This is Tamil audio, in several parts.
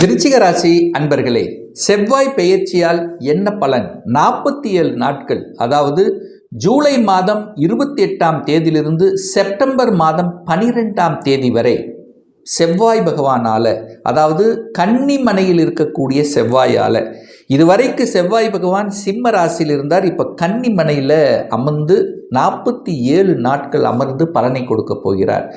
விருச்சிக ராசி அன்பர்களே செவ்வாய் பெயர்ச்சியால் என்ன பலன்? நாற்பத்தி ஏழு நாட்கள் அதாவது ஜூலை மாதம் இருபத்தி எட்டாம் தேதியிலிருந்து செப்டம்பர் மாதம் பனிரெண்டாம் தேதி வரை செவ்வாய் பகவானால் அதாவது கன்னிமனையில் இருக்கக்கூடிய செவ்வாயால். இதுவரைக்கு செவ்வாய் பகவான் சிம்ம ராசியில் இருந்தார். இப்போ கன்னிமனையில் அமர்ந்து நாற்பத்தி ஏழு நாட்கள் அமர்ந்து பலனை கொடுக்க போகிறார்.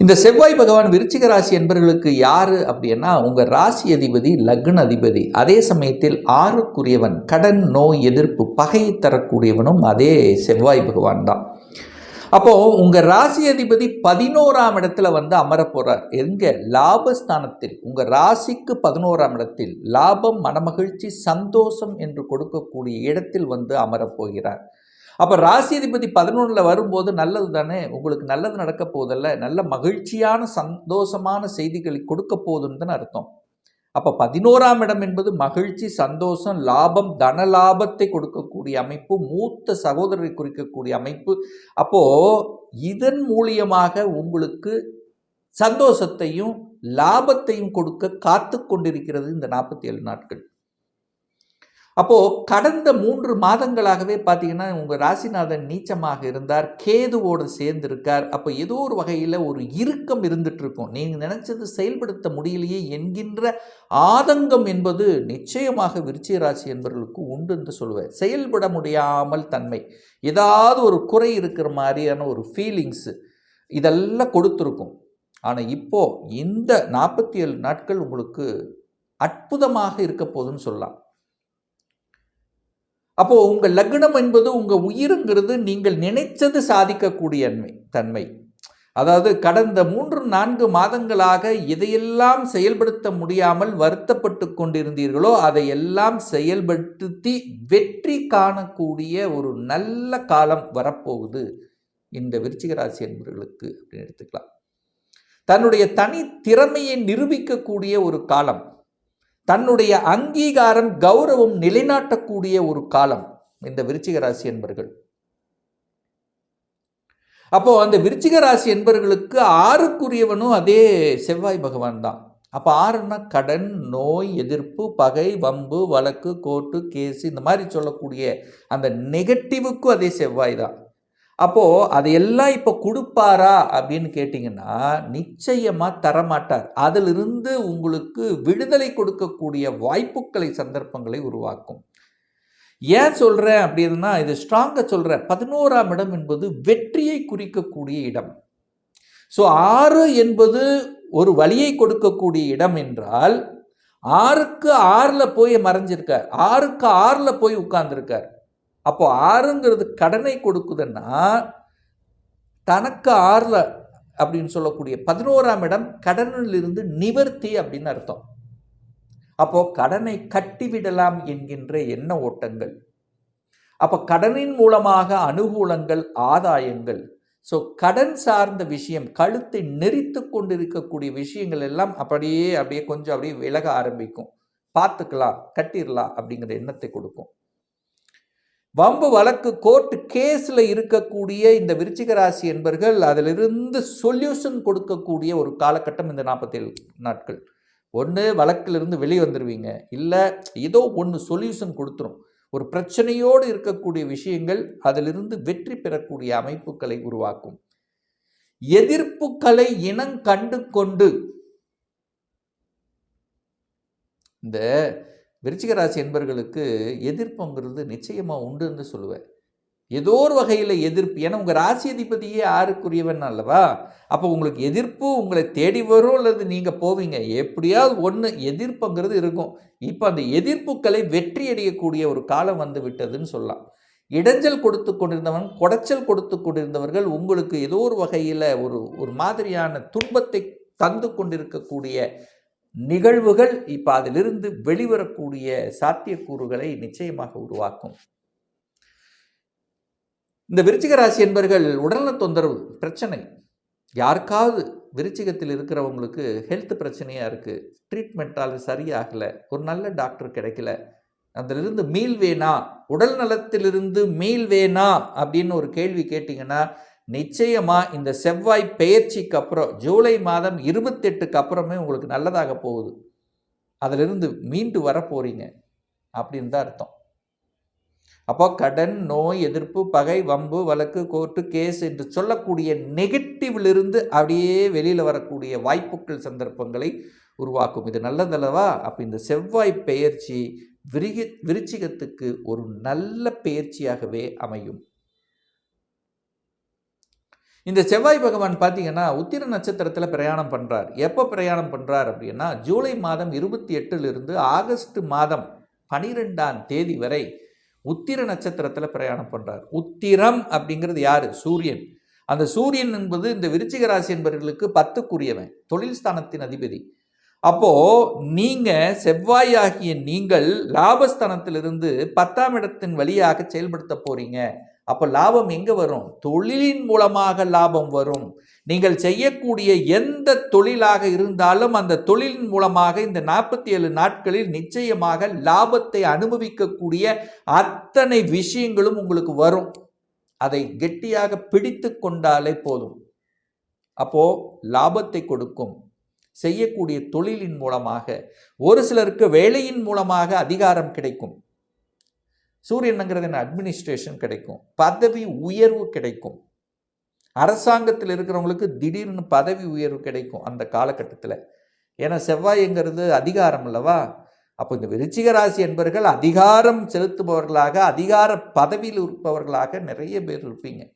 இந்த செவ்வாய் பகவான் விருச்சிக ராசி என்பவர்களுக்கு யாரு அப்படின்னா உங்க ராசி அதிபதி லக்ன அதிபதி. அதே சமயத்தில் ஆறுக்குரியவன் கடன் நோய் எதிர்ப்பு பகையை தரக்கூடியவனும் அதே செவ்வாய் பகவான் தான். அப்போ உங்க ராசி அதிபதி பதினோராம் இடத்துல வந்து அமரப்போகிறார் போறார். எங்க? லாபஸ்தானத்தில். உங்க ராசிக்கு பதினோராம் இடத்தில் லாபம் மனமகிழ்ச்சி சந்தோஷம் என்று கொடுக்கக்கூடிய இடத்தில் வந்து அமரப் போகிறார். அப்போ ராசி அதிபதி பதினொன்றில் வரும்போது நல்லது தானே உங்களுக்கு நல்லது நடக்க போதல்ல நல்ல மகிழ்ச்சியான சந்தோஷமான செய்திகளை கொடுக்க போதுன்னு தானே அர்த்தம். அப்போ பதினோராம் இடம் என்பது மகிழ்ச்சி சந்தோஷம் லாபம் தன லாபத்தை கொடுக்கக்கூடிய அமைப்பு மூத்த சகோதரரை குறிக்கக்கூடிய அமைப்பு. அப்போ இதன் மூலியமாக உங்களுக்கு சந்தோஷத்தையும் லாபத்தையும் கொடுக்க காத்து கொண்டிருக்கிறது இந்த நாற்பத்தி ஏழு நாட்கள். அப்போது கடந்த மூன்று மாதங்களாகவே பார்த்தீங்கன்னா உங்கள் ராசிநாதன் நீச்சமாக இருந்தார் கேதுவோடு சேர்ந்திருக்கார். அப்போ ஏதோ ஒரு வகையில் ஒரு இறுக்கம் இருந்துகிட்ருக்கும் நீங்கள் நினச்சது செயல்படுத்த முடியலையே என்கின்ற ஆதங்கம் என்பது நிச்சயமாக விருச்சிக ராசி என்பவர்களுக்கு உண்டு என்று சொல்லுவேன். செயல்பட முடியாமல் தன்மை. ஏதாவது ஒரு குறை இருக்கிற மாதிரியான ஒரு ஃபீலிங்ஸு இதெல்லாம் கொடுத்துருக்கும். ஆனால் இப்போது இந்த நாற்பத்தி ஏழு நாட்கள் உங்களுக்கு அற்புதமாக இருக்க போதுன்னு சொல்லலாம். அப்போது உங்கள் லக்னம் என்பது உங்கள் உயிருங்கிறது நீங்கள் நினைச்சது சாதிக்கக்கூடிய தன்மை. அதாவது கடந்த மூன்று நான்கு மாதங்களாக எதையெல்லாம் செயல்படுத்த முடியாமல் வருத்தப்பட்டு கொண்டிருந்தீர்களோ அதையெல்லாம் செயல்படுத்தி வெற்றி காணக்கூடிய ஒரு நல்ல காலம் வரப்போகுது. இந்த விருச்சிக ராசி என்பவர்களுக்கு அப்படின்னு எடுத்துக்கலாம். தன்னுடைய தனி திறமையை நிரூபிக்கக்கூடிய ஒரு காலம். தன்னுடைய அங்கீகாரம் கௌரவம் நிலைநாட்டக்கூடிய ஒரு காலம் இந்த விருச்சிக ராசி என்பர்கள். அப்போ அந்த விருச்சிக ராசி என்பர்களுக்கு ஆறுக்குரியவனும் அதே செவ்வாய் பகவான் தான். அப்போ ஆறுன்னா கடன் நோய் எதிர்ப்பு பகை வம்பு வழக்கு கோர்ட்டு கேஸு இந்த மாதிரி சொல்லக்கூடிய அந்த நெகட்டிவுக்கும் அதே செவ்வாய் தான். அப்போது அதையெல்லாம் இப்போ கொடுப்பாரா அப்படின்னு கேட்டிங்கன்னா நிச்சயமாக தரமாட்டார். அதிலிருந்து உங்களுக்கு விடுதலை கொடுக்கக்கூடிய வாய்ப்புகளை சந்தர்ப்பங்களை உருவாக்கும். ஏன் சொல்கிறேன் அப்படின்னா இது ஸ்ட்ராங்காக சொல்கிறேன் பதினோராம் இடம் என்பது வெற்றியை குறிக்கக்கூடிய இடம். ஸோ ஆறு என்பது ஒரு வழியை கொடுக்கக்கூடிய இடம் என்றால் ஆறுக்கு ஆறில் போய் மறைஞ்சிருக்கார் ஆறுக்கு ஆறில் போய் உட்கார்ந்துருக்கார். அப்போ ஆறுங்கிறது கடனை கொடுக்குதுன்னா தனக்கு ஆறில் அப்படின்னு சொல்லக்கூடிய பதினோராம் இடம் கடனிலிருந்து நிவர்த்தி அப்படின்னு அர்த்தம். அப்போ கடனை கட்டிவிடலாம் என்கின்ற எண்ண ஓட்டங்கள். அப்போ கடனின் மூலமாக அனுகூலங்கள் ஆதாயங்கள். ஸோ கடன் சார்ந்த விஷயம் கழுத்தை நெறித்து கொண்டிருக்கக்கூடிய விஷயங்கள் எல்லாம் அப்படியே அப்படியே கொஞ்சம் அப்படியே விலக ஆரம்பிக்கும். பார்த்துக்கலாம் கட்டிடலாம் அப்படிங்கிற எண்ணத்தை கொடுக்கும். வம்பு வழக்கு கோர்ட்டு கேஸில் இருக்கக்கூடிய இந்த விருச்சிக ராசி என்பர்கள் அதிலிருந்து சொல்யூஷன் கொடுக்கக்கூடிய ஒரு காலகட்டம் இந்த நாற்பத்தேழு நாட்கள். ஒன்று வழக்கிலிருந்து வெளியே வந்துடுவீங்க இல்லை ஏதோ ஒன்று சொல்யூஷன் கொடுத்துரும். ஒரு பிரச்சனையோடு இருக்கக்கூடிய விஷயங்கள் அதிலிருந்து வெற்றி பெறக்கூடிய அமைப்புகளை உருவாக்கும். எதிர்ப்புகளை இனம் கண்டு கொண்டு இந்த விருச்சிக ராசி என்பவர்களுக்கு எதிர்ப்புங்கிறது நிச்சயமாக உண்டுன்னு சொல்லுவேன். ஏதோ ஒரு வகையில் எதிர்ப்பு. ஏன்னா உங்கள் ராசி அதிபதியே ஆறுக்குரியவன் அல்லவா? அப்போ உங்களுக்கு எதிர்ப்பு உங்களை தேடி வரும் அல்லது நீங்கள் போவீங்க. எப்படியாவது ஒன்று எதிர்ப்புங்கிறது இருக்கும். இப்போ அந்த எதிர்ப்புகளை வெற்றி அடையக்கூடிய ஒரு காலம் வந்து விட்டதுன்னு சொல்லலாம். இடைஞ்சல் கொடுத்து கொண்டிருந்தவன் குடைச்சல் கொடுத்து கொண்டிருந்தவர்கள் உங்களுக்கு ஏதோ ஒரு வகையில் ஒரு ஒரு மாதிரியான துன்பத்தை தந்து கொண்டிருக்கக்கூடிய நிகழ்வுகள் இப்போ அதிலிருந்து வெளிவரக்கூடிய சாத்தியக்கூறுகளை நிச்சயமாக உருவாக்கும். இந்த விருச்சிக ராசி என்பர்கள் உடல்நல தொந்தரவு பிரச்சனை. யாருக்காவது விருச்சிகத்தில் இருக்கிறவங்களுக்கு ஹெல்த் பிரச்சனையாக இருக்குது ட்ரீட்மெண்ட்டால் சரியாகலை ஒரு நல்ல டாக்டர் கிடைக்கல அதிலிருந்து மீள் வேணா உடல் நலத்திலிருந்து மீள் வேணா அப்படின்னு ஒரு கேள்வி கேட்டிங்கன்னா நிச்சயமாக இந்த செவ்வாய் பெயர்ச்சிக்கு அப்புறம் ஜூலை மாதம் இருபத்தெட்டுக்கு அப்புறமே உங்களுக்கு நல்லதாக போகுது. அதிலிருந்து மீண்டு வர போகிறீங்க அப்படின்னு தான் அர்த்தம். அப்போ கடன் நோய் எதிர்ப்பு பகை வம்பு வழக்கு கோர்ட்டு கேஸ் என்று சொல்லக்கூடிய நெகட்டிவ்லிருந்து அப்படியே வெளியில் வரக்கூடிய வாய்ப்புகள் சந்தர்ப்பங்களை உருவாக்கும். இது நல்லதல்லவா அப்போ இந்த செவ்வாய் பெயர்ச்சி விரிக விருச்சிகத்துக்கு ஒரு நல்ல பெயர்ச்சியாகவே அமையும். இந்த செவ்வாய் பகவான் பார்த்தீங்கன்னா உத்திர நட்சத்திரத்தில் பிரயாணம் பண்ணுறார் எப்போ பிரயாணம் பண்ணுறார் அப்படின்னா ஜூலை மாதம் இருபத்தி எட்டுலேருந்து ஆகஸ்ட் மாதம் பனிரெண்டாம் தேதி வரை உத்திர நட்சத்திரத்தில் பிரயாணம் பண்ணுறார் உத்திரம் அப்படிங்கிறது யார்? சூரியன். அந்த சூரியன் என்பது இந்த விருச்சிக ராசி என்பவர்களுக்கு பத்துக்குரியவன் தொழில் ஸ்தானத்தின் அதிபதி. நீங்கள் செவ்வாய் செவ்வாயாகிய நீங்கள் லாபஸ்தானத்திலிருந்து பத்தாம் இடத்தின் வழியாக செயல்படுத்த போகிறீங்க அப்போ லாபம் எங்கே வரும்? தொழிலின் மூலமாக லாபம் வரும். நீங்கள் செய்யக்கூடிய எந்த தொழிலாக இருந்தாலும் அந்த தொழிலின் மூலமாக இந்த நாற்பத்தி ஏழு நாட்களில் நிச்சயமாக லாபத்தை அனுபவிக்கக்கூடிய அத்தனை விஷயங்களும் உங்களுக்கு வரும். அதை கெட்டியாக பிடித்து கொண்டாலே போதும். அப்போ லாபத்தை கொடுக்கும். செய்யக்கூடிய தொழிலின் மூலமாக. ஒரு சிலருக்கு வேலையின் மூலமாக அதிகாரம் கிடைக்கும். சூரியனுங்கிறது என்ன? அட்மினிஸ்ட்ரேஷன் கிடைக்கும். பதவி உயர்வு கிடைக்கும். அரசாங்கத்தில் இருக்கிறவங்களுக்கு திடீர்னு பதவி உயர்வு கிடைக்கும் அந்த காலகட்டத்தில். ஏன்னா செவ்வாய்ங்கிறது அதிகாரம் அல்லவா? அப்போ இந்த விருச்சிக ராசி என்பவர்கள் அதிகாரம் செலுத்துபவர்களாக அதிகார பதவியில் இருப்பவர்களாக நிறைய பேர் இருப்பீங்க.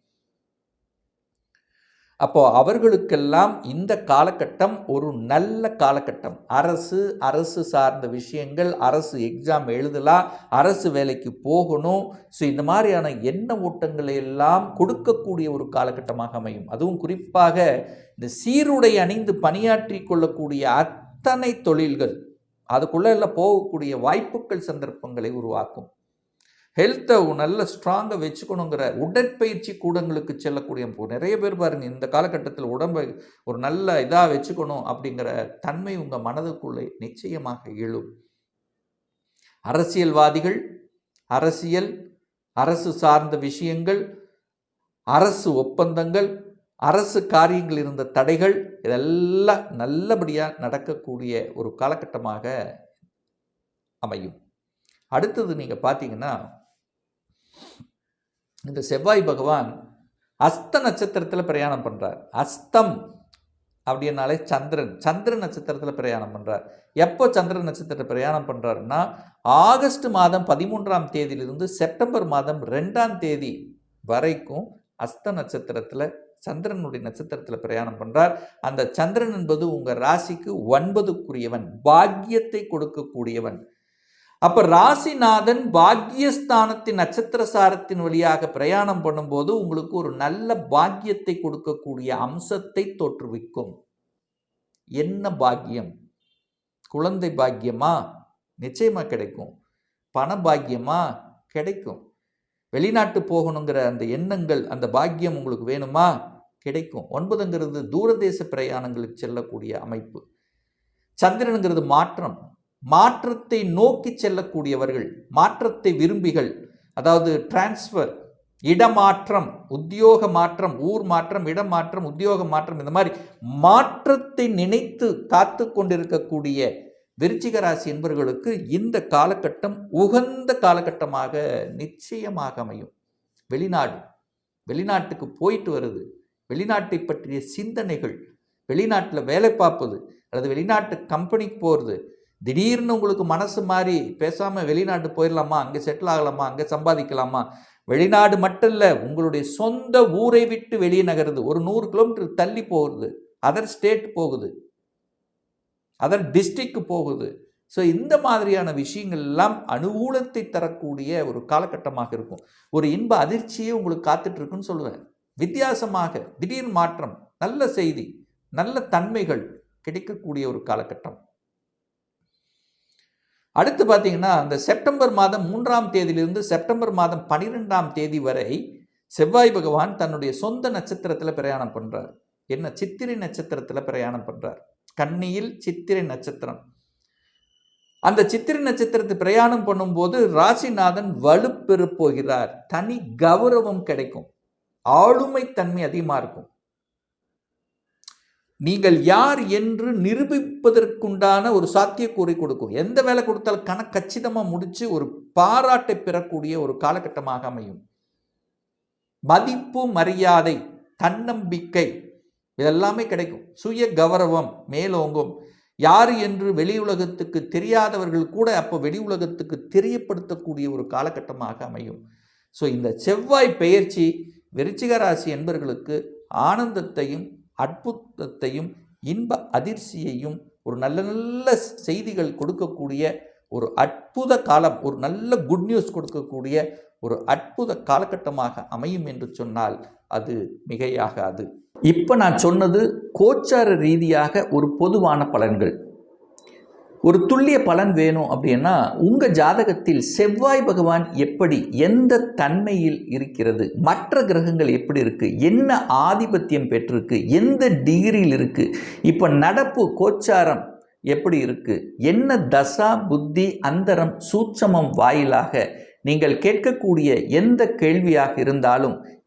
அப்போது அவர்களுக்கெல்லாம் இந்த காலகட்டம் ஒரு நல்ல காலகட்டம். அரசு அரசு சார்ந்த விஷயங்கள் அரசு எக்ஸாம் எழுதலாம் அரசு வேலைக்கு போகணும். ஸோ இந்த மாதிரியான எண்ண ஓட்டங்களை எல்லாம் கொடுக்கக்கூடிய ஒரு காலகட்டமாக அமையும். அதுவும் குறிப்பாக இந்த சீருடை அணிந்து பணியாற்றி கொள்ளக்கூடிய அத்தனை தொழில்கள் அதுக்குள்ளே எல்லாம் போகக்கூடிய வாய்ப்புகள் சந்தர்ப்பங்களை உருவாக்கும். ஹெல்த்தை நல்ல ஸ்ட்ராங்காக வச்சுக்கணுங்கிற உடற்பயிற்சி கூடங்களுக்கு செல்லக்கூடிய நிறைய பேர் பாருங்கள் இந்த காலகட்டத்தில் உடம்பை ஒரு நல்ல இதாக வச்சுக்கணும் அப்படிங்கிற தன்மை உங்கள் மனதுக்குள்ளே நிச்சயமாக எழும். அரசியல்வாதிகள் அரசியல் அரசு சார்ந்த விஷயங்கள் அரசு ஒப்பந்தங்கள் அரசு காரியங்கள் இருந்த தடைகள் இதெல்லாம் நல்லபடியாக நடக்கக்கூடிய ஒரு காலகட்டமாக அமையும். அடுத்தது நீங்கள் பார்த்தீங்கன்னா இந்த செவ்வாய் பகவான் அஸ்த நட்சத்திரத்தில் பிரயாணம் பண்ணுறார் அஸ்தம் அப்படின்னாலே சந்திரன். சந்திரன் நட்சத்திரத்தில் பிரயாணம் பண்ணுறார் எப்போ சந்திரன் நட்சத்திரத்தில் பிரயாணம் பண்ணுறாருன்னா ஆகஸ்ட் மாதம் பதிமூன்றாம் தேதியிலிருந்து செப்டம்பர் மாதம் ரெண்டாம் தேதி வரைக்கும் அஸ்த நட்சத்திரத்தில் சந்திரனுடைய நட்சத்திரத்தில் பிரயாணம் பண்ணுறார் அந்த சந்திரன் என்பது உங்கள் ராசிக்கு ஒன்பதுக்குரியவன். பாக்கியத்தை கொடுக்கக்கூடியவன். அப்ப ராசிநாதன் பாக்கியஸ்தானத்தின் நட்சத்திர சாரத்தின் வழியாக பிரயாணம் பண்ணும்போது உங்களுக்கு ஒரு நல்ல பாக்கியத்தை கொடுக்கக்கூடிய அம்சத்தை தோற்றுவிக்கும். என்ன பாக்கியம்? குழந்தை பாக்கியமா? நிச்சயமா கிடைக்கும். பண பாக்கியமா? கிடைக்கும். வெளிநாட்டு போகணுங்கிற அந்த எண்ணங்கள் அந்த பாக்கியம் உங்களுக்கு வேணுமா? கிடைக்கும். ஒன்பதுங்கிறது தூரதேச பிரயாணங்களுக்கு செல்லக்கூடிய அமைப்பு. சந்திரனுங்கிறது மாற்றம். மாற்றத்தை நோக்கி செல்லக்கூடியவர்கள் மாற்றத்தை விரும்பிகள் அதாவது டிரான்ஸ்ஃபர் இடமாற்றம் உத்தியோக மாற்றம் ஊர் மாற்றம் இடமாற்றம் உத்தியோக மாற்றம் இந்த மாதிரி மாற்றத்தை நினைத்து காத்து கொண்டிருக்கக்கூடிய விருச்சிக ராசி என்பவர்களுக்கு இந்த காலகட்டம் உகந்த காலகட்டமாக நிச்சயமாக அமையும். வெளிநாடு வெளிநாட்டுக்கு போயிட்டு வருது. வெளிநாட்டை பற்றிய சிந்தனைகள் வெளிநாட்டில் வேலை பார்ப்பது அல்லது வெளிநாட்டு கம்பெனிக்கு போகிறது திடீர்னு உங்களுக்கு மனசு மாறி பேசாமல் வெளிநாட்டு போயிடலாமா அங்கே செட்டில் ஆகலாமா? அங்கே சம்பாதிக்கலாமா? வெளிநாடு மட்டும் இல்லை உங்களுடைய சொந்த ஊரை விட்டு வெளியே நகருது. ஒரு நூறு கிலோமீட்டர் தள்ளி போகுது. அதர் ஸ்டேட் போகுது. அதர் டிஸ்ட்ரிக்கு போகுது. ஸோ இந்த மாதிரியான விஷயங்கள் எல்லாம் அனுகூலத்தை தரக்கூடிய ஒரு காலகட்டமாக இருக்கும். ஒரு இன்ப அதிர்ச்சியே உங்களுக்கு காத்துட்ருக்குன்னு சொல்லுவேன். வித்தியாசமாக திடீர் மாற்றம் நல்ல செய்தி நல்ல தன்மைகள் கிடைக்கக்கூடிய ஒரு காலகட்டம். அடுத்து பார்த்தீங்கன்னா அந்த செப்டம்பர் மாதம் மூன்றாம் தேதியிலிருந்து செப்டம்பர் மாதம் பனிரெண்டாம் தேதி வரை செவ்வாய் பகவான் தன்னுடைய சொந்த நட்சத்திரத்தில் பிரயாணம் பண்ணுறார் என்ன? சித்திரை நட்சத்திரத்தில் பிரயாணம் பண்ணுறார் கன்னியில் சித்திரை நட்சத்திரம். அந்த சித்திரை நட்சத்திரத்தை பிரயாணம் பண்ணும்போது ராசிநாதன் வலுப்பெறப் போகிறார். தனி கௌரவம் கிடைக்கும். ஆளுமை தன்மை அதிகமாக இருக்கும். நீங்கள் யார் என்று நிரூபிப்பதற்குண்டான ஒரு சாத்தியக்கூறை கொடுக்கும். எந்த வேலை கொடுத்தாலும் கண கச்சிதமாக முடித்து ஒரு பாராட்டை பெறக்கூடிய ஒரு காலகட்டமாக அமையும். மதிப்பு மரியாதை தன்னம்பிக்கை இதெல்லாமே கிடைக்கும். சுய கௌரவம் மேலோங்கும். யார் என்று வெளி உலகத்துக்கு தெரியாதவர்கள் கூட அப்போ வெளி உலகத்துக்கு தெரியப்படுத்தக்கூடிய ஒரு காலகட்டமாக அமையும். ஸோ இந்த செவ்வாய் பெயர்ச்சி விருச்சிக ராசி என்பவர்களுக்கு ஆனந்தத்தையும் அற்புதத்தையும் இன்ப அதிர்ச்சியையும் ஒரு நல்ல நல்ல செய்திகள் கொடுக்கக்கூடிய ஒரு அற்புத காலம் ஒரு நல்ல குட் நியூஸ் கொடுக்கக்கூடிய ஒரு அற்புத காலகட்டமாக அமையும் என்று சொன்னால் அது மிகையாகாது. இப்போ நான் சொன்னது கோச்சார ரீதியாக ஒரு பொதுவான பலன்கள். ஒரு துல்லிய பலன் வேணும் அப்படின்னா உங்கள் ஜாதகத்தில் செவ்வாய் பகவான் எப்படி எந்த தன்மையில் இருக்கிறது மற்ற கிரகங்கள் எப்படி இருக்குது என்ன ஆதிபத்தியம் பெற்றிருக்கு எந்த டிகிரியில் இருக்குது இப்போ நடப்பு கோச்சாரம் எப்படி இருக்குது என்ன தசா புத்தி அந்தரம் சூட்சமம் வாயிலாக நீங்கள் கேட்கக்கூடிய எந்த கேள்வியாக இருந்தாலும்